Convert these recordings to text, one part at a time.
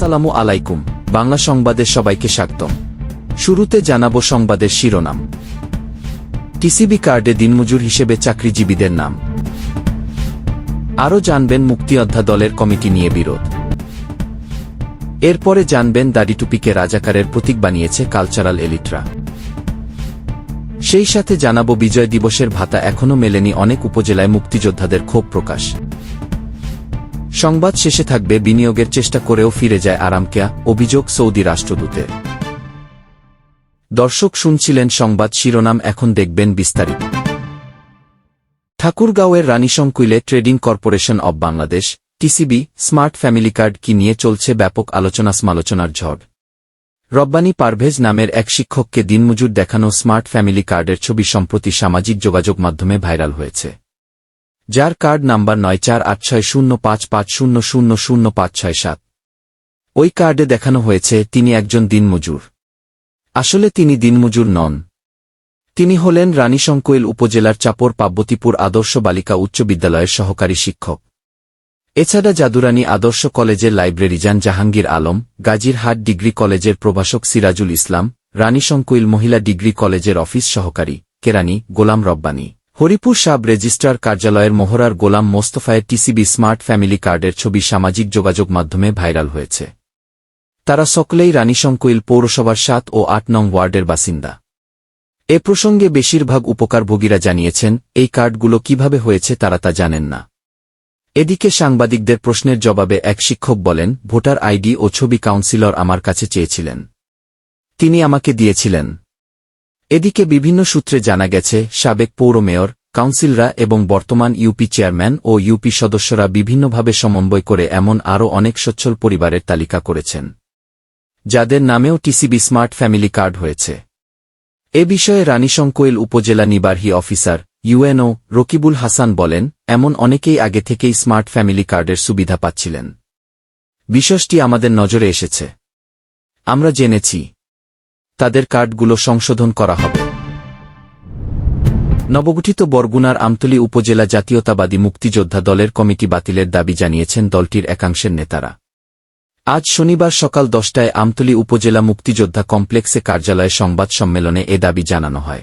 আসসালামু আলাইকুম, বাংলা সংবাদে সবাইকে স্বাগতম। শুরুতে জানাব সংবাদের শিরোনাম। টিসিবি কার্ডে দিনমজুর হিসেবে চাকরিজীবীদের নাম। আরও জানবেন মুক্তিযোদ্ধা দলের কমিটি নিয়ে বিরোধ। এরপরে জানবেন দাড়িটুপিকে রাজাকারের প্রতীক বানিয়েছে কালচারাল এলিটরা। সেই সাথে জানাব বিজয় দিবসের ভাতা এখনও মেলেনি অনেক উপজেলায় মুক্তিযোদ্ধাদের ক্ষোভ প্রকাশ। সংবাদ শেষে থাকবে বিনিয়োগের চেষ্টা করেও ফিরে যায় আরামকেয়া, অভিযোগ সৌদি রাষ্ট্রদূতের দর্শক শুনছিলেন সংবাদ শিরোনাম, এখন দেখবেন বিস্তারিত। ঠাকুরগাঁওয়ের রানীশঙ্কুইলে trading corporation of Bangladesh, TCB, smart family card কি নিয়ে চলছে ব্যাপক আলোচনা সমালোচনার ঝড়। রব্বানী পারভেজ নামের এক শিক্ষককে দিনমজুর দেখানো স্মার্ট ফ্যামিলি কার্ডের ছবি সম্প্রতি সামাজিক যোগাযোগ মাধ্যমে ভাইরাল হয়েছে। যার কার্ড নাম্বার নয় চার আট ছয় শূন্য পাঁচ পাঁচ শূন্য শূন্য শূন্য পাঁচ ছয় সাত। ওই কার্ডে দেখানো হয়েছে, তিনি একজন দিনমজুর। আসলে তিনি দিনমজুর নন। তিনি হলেন রানীশঙ্কৈল উপজেলার চাপর পার্বতীপুর আদর্শ বালিকা উচ্চ বিদ্যালয়ের সহকারী শিক্ষক। এছাড়া জাদুরানী আদর্শ কলেজের লাইব্রেরিজান জাহাঙ্গীর আলম, গাজীরহাট ডিগ্রি কলেজের প্রভাষক সিরাজুল ইসলাম রানীশঙ্কৈল মহিলা ডিগ্রি কলেজের অফিস সহকারী, কেরানি গোলাম রব্বানী। হরিপুর সাব রেজিস্ট্রার কার্যালয়ের মোহরার গোলাম মোস্তফায়ের টিসিবি স্মার্ট ফ্যামিলি কার্ডের ছবি সামাজিক যোগাযোগ মাধ্যমে ভাইরাল হয়েছে। তারা সকলেই রানীশঙ্কৈল পৌরসভার সাত ও আট নং ওয়ার্ডের বাসিন্দা। এ প্রসঙ্গে বেশিরভাগ উপকারভোগীরা জানিয়েছেন, এই কার্ডগুলো কীভাবে হয়েছে তারা তা জানেন না। এদিকে সাংবাদিকদের প্রশ্নের জবাবে এক শিক্ষক বলেন, ভোটার আইডি ও ছবি কাউন্সিলর আমার কাছে চেয়েছিলেন। তিনি আমাকে দিয়েছিলেন। এদিকে বিভিন্ন সূত্রে জানা গেছে, সাবেক পৌর মেয়র, কাউন্সিলরা এবং বর্তমান ইউপি চেয়ারম্যান ও ইউপি সদস্যরা বিভিন্নভাবে সমন্বয় করে এমন আরও অনেক সচ্ছল পরিবারের তালিকা করেছেন। যাদের নামেও টিসিবি স্মার্ট ফ্যামিলি কার্ড হয়েছে। এ বিষয়ে রানীশঙ্কৈল উপজেলা নিবার্হী অফিসার, ইউএনও, রকিবুল হাসান বলেন, এমন অনেকেই আগে থেকেই স্মার্ট ফ্যামিলি কার্ডের সুবিধা পাচ্ছিলেন। বিষয়টি আমাদের নজরে এসেছে। আমরা জেনেছি। তাদের কার্ডগুলো সংশোধন করা হবে। নবগঠিত বরগুনার আমতলী উপজেলা জাতীয়তাবাদী মুক্তিযোদ্ধা দলের কমিটি বাতিলের দাবি জানিয়েছেন দলটির একাংশের নেতারা। আজ শনিবার সকাল দশটায় আমতলী উপজেলা মুক্তিযোদ্ধা কমপ্লেক্সে কার্যালয়ে সংবাদ সম্মেলনে এ দাবি জানানো হয়।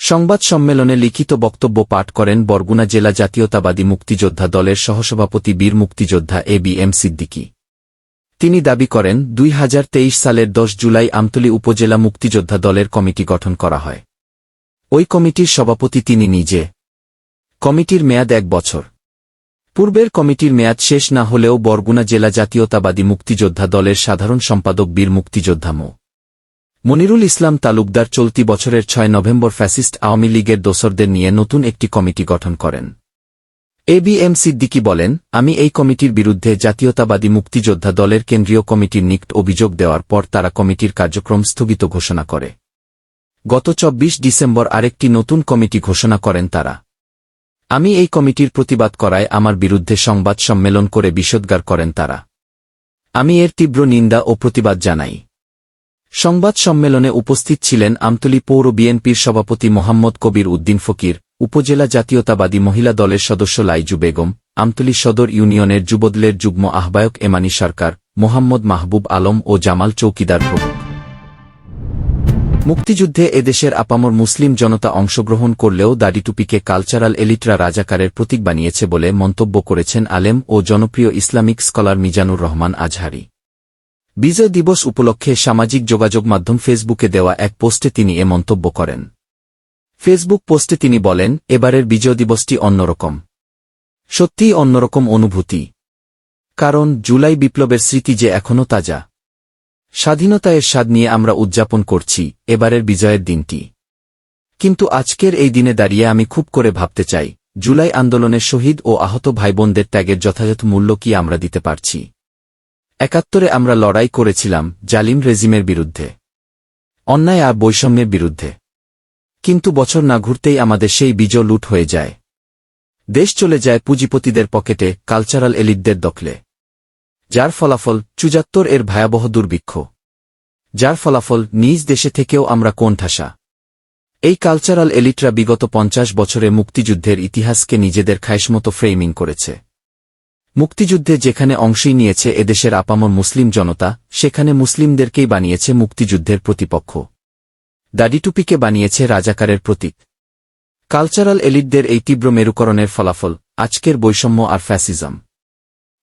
সংবাদ সম্মেলনে লিখিত বক্তব্য পাঠ করেন বরগুনা জেলা জাতীয়তাবাদী মুক্তিযোদ্ধা দলের সহসভাপতি বীর মুক্তিযোদ্ধা এ বি এম সিদ্দিকী। তিনি দাবি করেন, দুই হাজার তেইশ সালের দশ জুলাই আমতলী উপজেলা মুক্তিযোদ্ধা দলের কমিটি গঠন করা হয়। ওই কমিটির সভাপতি তিনি নিজে। কমিটির মেয়াদ এক বছর। পূর্বের কমিটির মেয়াদ শেষ না হলেও বরগুনা জেলা জাতীয়তাবাদী মুক্তিযোদ্ধা দলের সাধারণ সম্পাদক বীর মুক্তিযোদ্ধা মো। মনিরুল ইসলাম তালুকদার চলতি বছরের ছয় নভেম্বর ফ্যাসিস্ট আওয়ামী লীগের দোসরদের নিয়ে নতুন একটি কমিটি গঠন করেন। এ বি এম সিদ্দিকি বলেন, আমি এই কমিটির বিরুদ্ধে জাতীয়তাবাদী মুক্তিযোদ্ধা দলের কেন্দ্রীয় কমিটির নিকট অভিযোগ দেওয়ার পর তারা কমিটির কার্যক্রম স্থগিত ঘোষণা করে। গত চব্বিশ ডিসেম্বর আরেকটি নতুন কমিটি ঘোষণা করেন তারা। আমি এই কমিটির প্রতিবাদ করায় আমার বিরুদ্ধে সংবাদ সম্মেলন করে বিষোদ্গার করেন তারা। আমি এর তীব্র নিন্দা ও প্রতিবাদ জানাই। সংবাদ সম্মেলনে উপস্থিত ছিলেন আমতলী পৌর বিএনপির সভাপতি মোহাম্মদ কবির উদ্দিন ফকির উপজেলা জাতীয়তাবাদী মহিলা দলের সদস্য লাইজু বেগম, আমতলী সদর ইউনিয়নের যুবদলের যুগ্ম আহ্বায়ক এমানি সরকার, মোহাম্মদ মাহবুব আলম ও জামাল চৌকিদার প্রমুখ। মুক্তিযুদ্ধে এদেশের আপামর মুসলিম জনতা অংশগ্রহণ করলেও দাড়িটুপিকে কালচারাল এলিটরা রাজাকারের প্রতীক বানিয়েছে বলে মন্তব্য করেছেন আলেম ও জনপ্রিয় ইসলামিক স্কলার মিজানুর রহমান আজহারি। বিজয় দিবস উপলক্ষে সামাজিক যোগাযোগ মাধ্যম ফেসবুকে দেওয়া এক পোস্টে তিনি এ মন্তব্য করেন। ফেসবুক পোস্টে তিনি বলেন, এবারের বিজয় দিবসটি অন্যরকম। সত্যিই অন্যরকম অনুভূতি। কারণ জুলাই বিপ্লবের স্মৃতি যে এখনও তাজা। স্বাধীনতায়ের স্বাদ নিয়ে আমরা উদযাপন করছি, এবারের বিজয়ের দিনটি। কিন্তু আজকের এই দিনে দাঁড়িয়ে আমি খুব করে ভাবতে চাই, জুলাই আন্দোলনের শহীদ ও আহত ভাইবোনদের ত্যাগের যথাযথ মূল্য কি আমরা দিতে পারছি? একাত্তরে আমরা লড়াই করেছিলাম জালিম রেজিমের বিরুদ্ধে। অন্যায় আর বৈষম্যের বিরুদ্ধে। কিন্তু বছর না ঘুরতেই আমাদের সেই বিজয় লুট হয়ে যায়। দেশ চলে যায় পুঁজিপতিদের পকেটে, কালচারাল এলিটদের দখলে। যার ফলাফল চুজাত্তর এর ভয়াবহ দুর্ভিক্ষ। যার ফলাফল নিজ দেশে থেকেও আমরা কোণঠাসা। এই কালচারাল এলিটরা বিগত পঞ্চাশ বছরে মুক্তিযুদ্ধের ইতিহাসকে নিজেদের খাইশমতো ফ্রেমিং করেছে। মুক্তিযুদ্ধে যেখানে অংশই নিয়েছে এদেশের আপামর মুসলিম জনতা, সেখানে মুসলিমদেরকেই বানিয়েছে মুক্তিযুদ্ধের প্রতিপক্ষ। দাড়িটুপিকে বানিয়েছে রাজাকারের প্রতীক। কালচারাল এলিটদের এই তীব্র মেরুকরণের ফলাফল, আজকের বৈষম্য আর ফ্যাসিজম।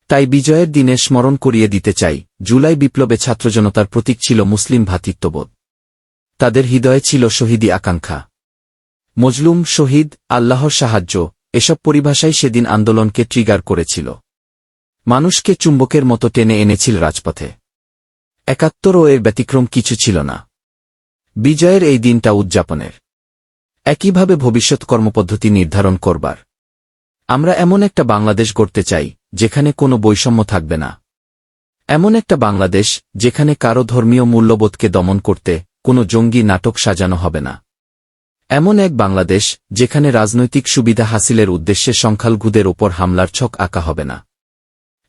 তাই বিজয়ের দিনে স্মরণ করিয়ে দিতে চাই, জুলাই বিপ্লবে ছাত্রজনতার প্রতীক ছিল মুসলিম ভ্রাতৃত্ববোধ তাদের হৃদয়ে ছিল শহীদি আকাঙ্ক্ষা। মজলুম, শহীদ, আল্লাহর সাহায্য, এসব পরিভাষাই সেদিন আন্দোলনকে ট্রিগার করেছিল। মানুষকে চুম্বকের মতো টেনে এনেছিল রাজপথে। একাত্তরও এর ব্যতিক্রম কিছু ছিল না। বিজয়ের এই দিনটা উদযাপনের। একইভাবে ভবিষ্যৎ কর্মপদ্ধতি নির্ধারণ করবার। আমরা এমন একটা বাংলাদেশ গড়তে চাই, যেখানে কোনো বৈষম্য থাকবে না। এমন একটা বাংলাদেশ, যেখানে কারও ধর্মীয় মূল্যবোধকে দমন করতে কোনো জঙ্গি নাটক সাজানো হবে না। এমন এক বাংলাদেশ, যেখানে রাজনৈতিক সুবিধা হাসিলের উদ্দেশ্যে সংখ্যালঘুদের ওপর হামলার ছক আঁকা হবে না।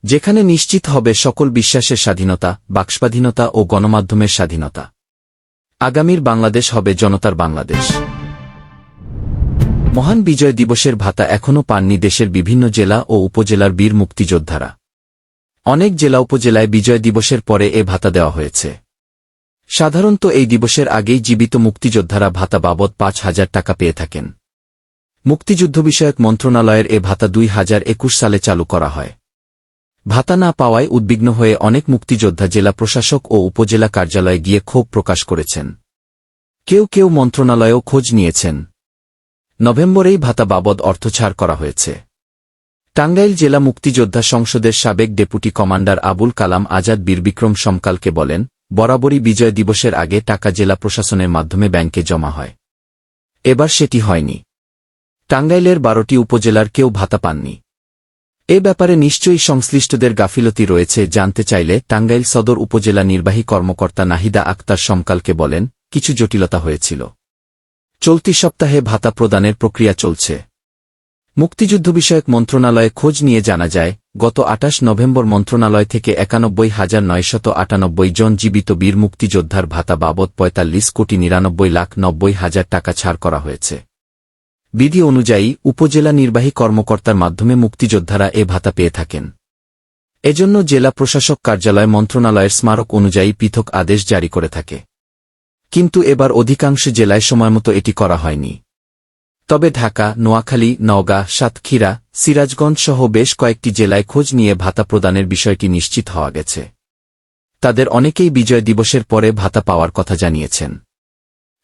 যেখানে নিশ্চিত হবে সকল বিশ্বাসের স্বাধীনতা, বাক্স্বাধীনতা ও গণমাধ্যমের স্বাধীনতা। আগামীর বাংলাদেশ হবে জনতার বাংলাদেশ। মহান বিজয় দিবসের ভাতা এখনও পাননি দেশের বিভিন্ন জেলা ও উপজেলার বীর মুক্তিযোদ্ধারা। অনেক জেলা উপজেলায় বিজয় দিবসের পরে এ ভাতা দেওয়া হয়েছে। সাধারণত এই দিবসের আগেই জীবিত মুক্তিযোদ্ধারা ভাতা বাবদ পাঁচ হাজার টাকা পেয়ে থাকেন। মুক্তিযুদ্ধ বিষয়ক মন্ত্রণালয়ের এ ভাতা দুই হাজার একুশ সালে চালু করা হয়। ভাতা না পাওয়ায় উদ্বিগ্ন হয়ে অনেক মুক্তিযোদ্ধা জেলা প্রশাসক ও উপজেলা কার্যালয়ে গিয়ে ক্ষোভ প্রকাশ করেছেন। কেউ কেউ মন্ত্রণালয়েও খোঁজ নিয়েছেন। নভেম্বরেই ভাতা বাবদ অর্থ ছাড় করা হয়েছে। টাঙ্গাইল জেলা মুক্তিযোদ্ধা সংসদের সাবেক ডেপুটি কমান্ডার আবুল কালাম আজাদ বীরবিক্রম সমকালকে বলেন, বরাবরই বিজয় দিবসের আগে টাকা জেলা প্রশাসনের মাধ্যমে ব্যাংকে জমা হয়। এবার সেটি হয়নি। টাঙ্গাইলের বারোটি উপজেলার কেউ ভাতা পাননি। এ ব্যাপারে নিশ্চয়ই সংশ্লিষ্টদের গাফিলতি রয়েছে, জানতে চাইলে টাঙ্গাইল সদর উপজেলা নির্বাহী কর্মকর্তা নাহিদা আক্তার সমকালকে বলেন, কিছু জটিলতা হয়েছিল। চলতি সপ্তাহে ভাতা প্রদানের প্রক্রিয়া চলছে। মুক্তিযুদ্ধ বিষয়ক মন্ত্রণালয়ে খোঁজ নিয়ে জানা যায়, গত আটাশ নভেম্বর মন্ত্রণালয় থেকে একানব্বই হাজার নয়শত আটানব্বই জন জীবিত বীর মুক্তিযোদ্ধার ভাতা বাবদ পঁয়তাল্লিশ কোটি নিরানব্বই লাখ নব্বই হাজার টাকা ছাড় করা হয়েছে। বিধি অনুযায়ী উপজেলা নির্বাহী কর্মকর্তার মাধ্যমে মুক্তিযোদ্ধারা এ ভাতা পেয়ে থাকেন। এজন্য জেলা প্রশাসক কার্যালয় মন্ত্রণালয়ের স্মারক অনুযায়ী পৃথক আদেশ জারি করে থাকে। কিন্তু এবার অধিকাংশ জেলায় সময়মতো এটি করা হয়নি। তবে ঢাকা, নোয়াখালী, নওগাঁ, সাতক্ষীরা, সিরাজগঞ্জ সহ বেশ কয়েকটি জেলায় খোঁজ নিয়ে ভাতা প্রদানের বিষয়টি নিশ্চিত হওয়া গেছে। তাদের অনেকেই বিজয় দিবসের পরে ভাতা পাওয়ার কথা জানিয়েছেন।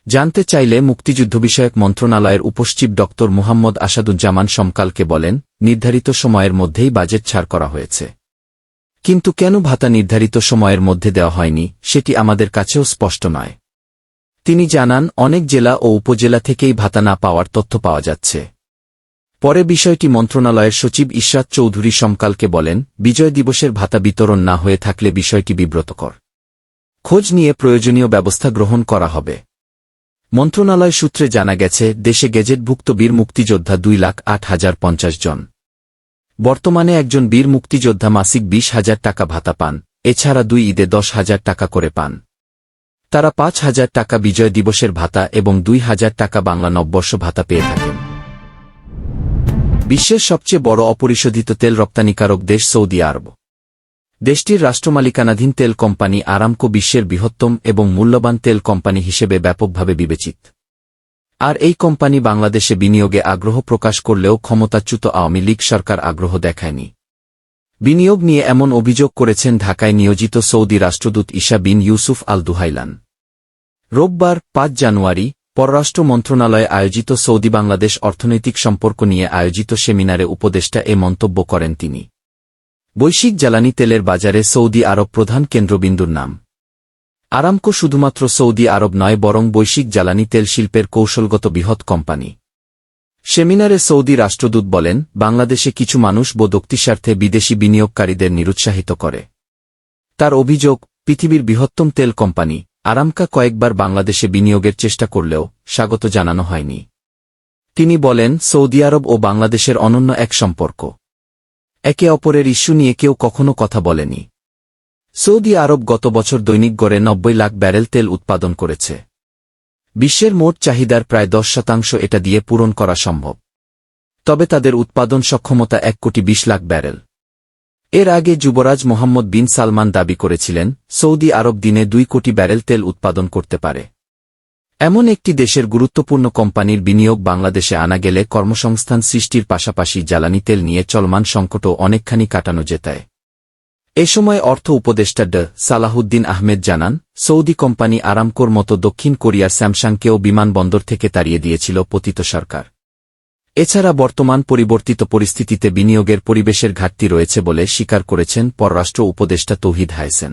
জানতে চাইলে মুক্তিযুদ্ধ বিষয়ক মন্ত্রণালয়ের উপসচিব ড মুহাম্মদ আসাদুজ্জামান সমকালকে বলেন, নির্ধারিত সময়ের মধ্যেই বাজেট ছাড় করা হয়েছে। কিন্তু কেন ভাতা নির্ধারিত সময়ের মধ্যে দেওয়া হয়নি, সেটি আমাদের কাছেও স্পষ্ট নয়। তিনি জানান, অনেক জেলা ও উপজেলা থেকেই ভাতা না পাওয়ার তথ্য পাওয়া যাচ্ছে। পরে বিষয়টি মন্ত্রণালয়ের সচিব ইশরাত চৌধুরী সমকালকে বলেন, বিজয় দিবসের ভাতা বিতরণ না হয়ে থাকলে বিষয়টি বিব্রতকর। খোঁজ নিয়ে প্রয়োজনীয় ব্যবস্থা গ্রহণ করা হবে। মন্ত্রণালয় সূত্রে জানা গেছে, দেশে গেজেটভুক্ত বীর মুক্তিযোদ্ধা দুই লাখ আট হাজার পঞ্চাশ জন। বর্তমানে একজন বীর মুক্তিযোদ্ধা মাসিক বিশ হাজার টাকা ভাতা পান, এছাড়া দুই ঈদে দশ হাজার টাকা করে পান। তারা পাঁচ হাজার টাকা বিজয় দিবসের ভাতা এবং দুই হাজার টাকা বাংলা নববর্ষ ভাতা পেয়ে থাকেন। বিশ্বের সবচেয়ে বড় অপরিশোধিত তেল রপ্তানিকারক দেশ সৌদি আরব। দেশটির রাষ্ট্রমালিকানাধীন তেল কোম্পানি আরামকো বিশ্বের বৃহত্তম এবং মূল্যবান তেল কোম্পানি হিসেবে ব্যাপকভাবে বিবেচিত। আর এই কোম্পানি বাংলাদেশে বিনিয়োগে আগ্রহ প্রকাশ করলেও ক্ষমতাচ্যুত আওয়ামী লীগ সরকার আগ্রহ দেখায়নি। বিনিয়োগ নিয়ে এমন অভিযোগ করেছেন ঢাকায় নিয়োজিত সৌদি রাষ্ট্রদূত ঈশা বিন ইউসুফ আল দুহাইলান রোববার পাঁচ জানুয়ারি পররাষ্ট্র মন্ত্রণালয়ে আয়োজিত সৌদি বাংলাদেশ অর্থনৈতিক সম্পর্ক নিয়ে আয়োজিত সেমিনারে উপদেষ্টা এ মন্তব্য করেন তিনি। বৈশ্বিক জ্বালানি তেলের বাজারে সৌদি আরব প্রধান কেন্দ্রবিন্দুর নাম। আরামকো শুধুমাত্র সৌদি আরব নয়, বরং বৈশ্বিক জ্বালানি তেল শিল্পের কৌশলগত বৃহৎ কোম্পানি। সেমিনারে সৌদি রাষ্ট্রদূত বলেন, বাংলাদেশে কিছু মানুষ বোদক্তিস্বার্থে বিদেশি বিনিয়োগকারীদের নিরুৎসাহিত করে। তার অভিযোগ, পৃথিবীর বৃহত্তম তেল কোম্পানি, আরামকা কয়েকবার বাংলাদেশে বিনিয়োগের চেষ্টা করলেও স্বাগত জানানো হয়নি। তিনি বলেন, সৌদি আরব ও বাংলাদেশের অনন্য এক সম্পর্ক। একে অপরের ইস্যু নিয়ে কেউ কখনো কথা বলেনি। সৌদি আরব গত বছর দৈনিক গড়ে নব্বই লাখ ব্যারেল তেল উৎপাদন করেছে। বিশ্বের মোট চাহিদার প্রায় দশ শতাংশ এটা দিয়ে পূরণ করা সম্ভব। তবে তাদের উৎপাদন সক্ষমতা এক কোটি বিশ লাখ ব্যারেল। এর আগে যুবরাজ মোহাম্মদ বিন সালমান দাবি করেছিলেন, সৌদি আরব দিনে দুই কোটি ব্যারেল তেল উৎপাদন করতে পারে। এমন একটি দেশের গুরুত্বপূর্ণ কোম্পানির বিনিয়োগ বাংলাদেশে আনা গেলে কর্মসংস্থান সৃষ্টির পাশাপাশি জ্বালানি তেল নিয়ে চলমান সংকটও অনেকখানি কাটানো যেতায় এ সময় অর্থ উপদেষ্টা ড সালাহুদ্দিন আহমেদ জানান, সৌদি কোম্পানি আরামকোর মতো দক্ষিণ কোরিয়ার স্যামসাংকেও বিমানবন্দর থেকে তাড়িয়ে দিয়েছিল পতিত সরকার। এছাড়া বর্তমান পরিবর্তিত পরিস্থিতিতে বিনিয়োগের পরিবেশের ঘাটতি রয়েছে বলে স্বীকার করেছেন পররাষ্ট্র উপদেষ্টা তৌহিদ হায়সেন।